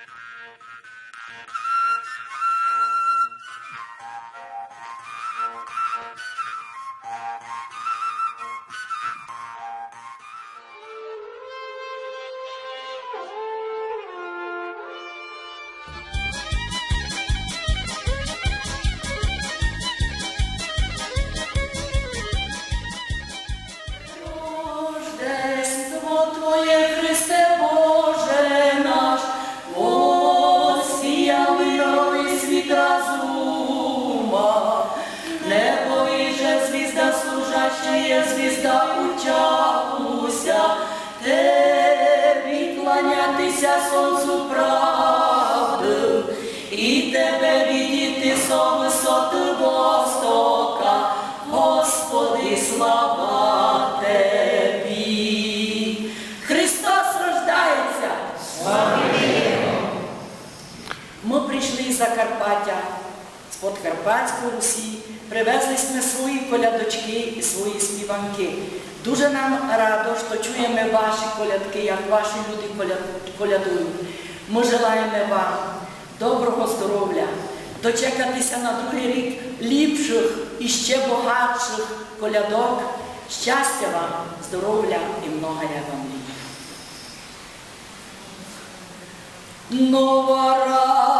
you тебе відійти со висоти востока, Господи, слава Тебі. Христос рождається. Ми прийшли із Закарпаття, з Подкарпатської Русі, привезли ми свої колядочки і свої співанки. Дуже нам радо, що чуємо ваші колядки, як ваші люди коля- колядують. Ми желаємо вам доброго здоров'я, дочекатися на другий рік ліпших і ще багатших колядок. Щастя вам, здоров'я і много я вам літ. Нова радость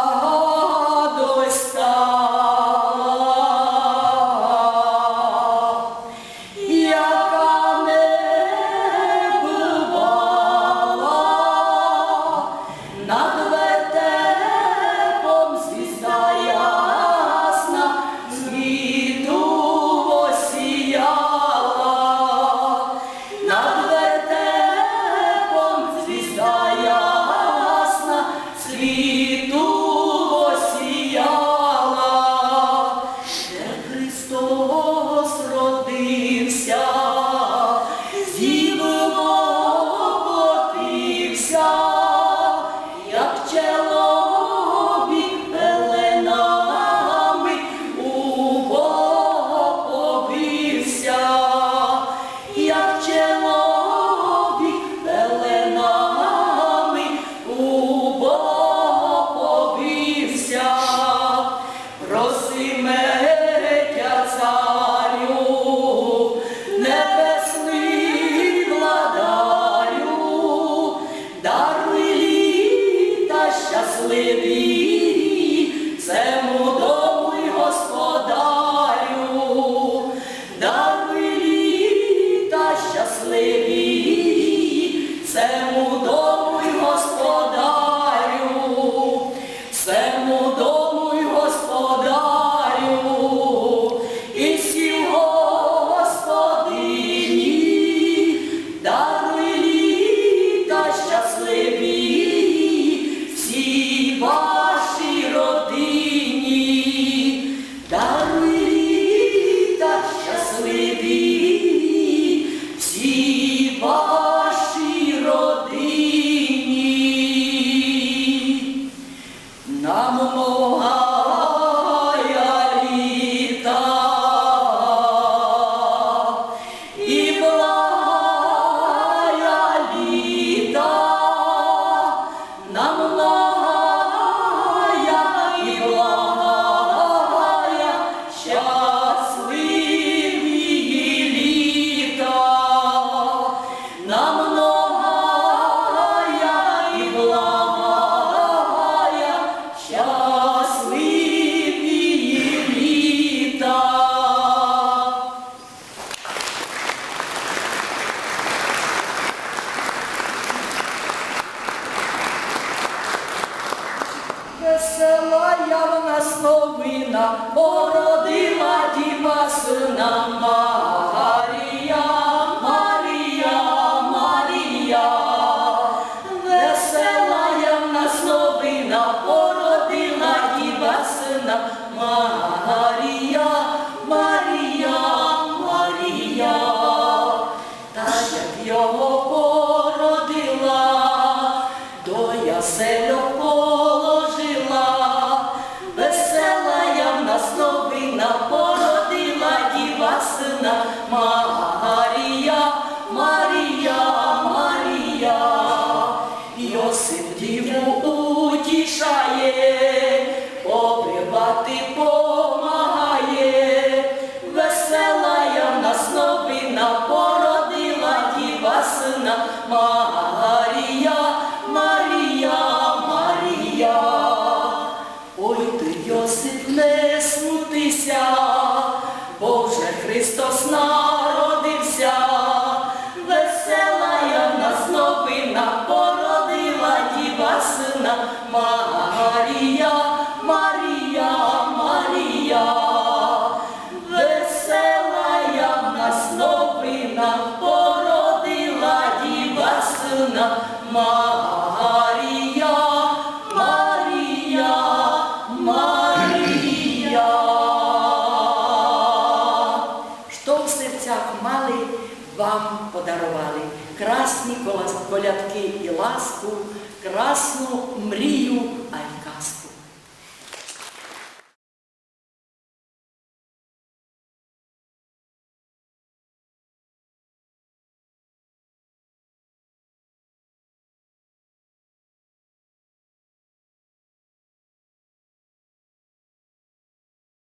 явна породила діва сина Марія, Марія, Марія. Весела явна словина, породила діва сина Марія, Марія, Марія. Та як його породила, до яселю положила, діву утішає, обривати помагає, весела я в нас новина, породила діва сина, Марія, Марія, Марія, ой ти Йосип, не смутися, Боже Христос нам. ясні колядки і ласку, красну мрію.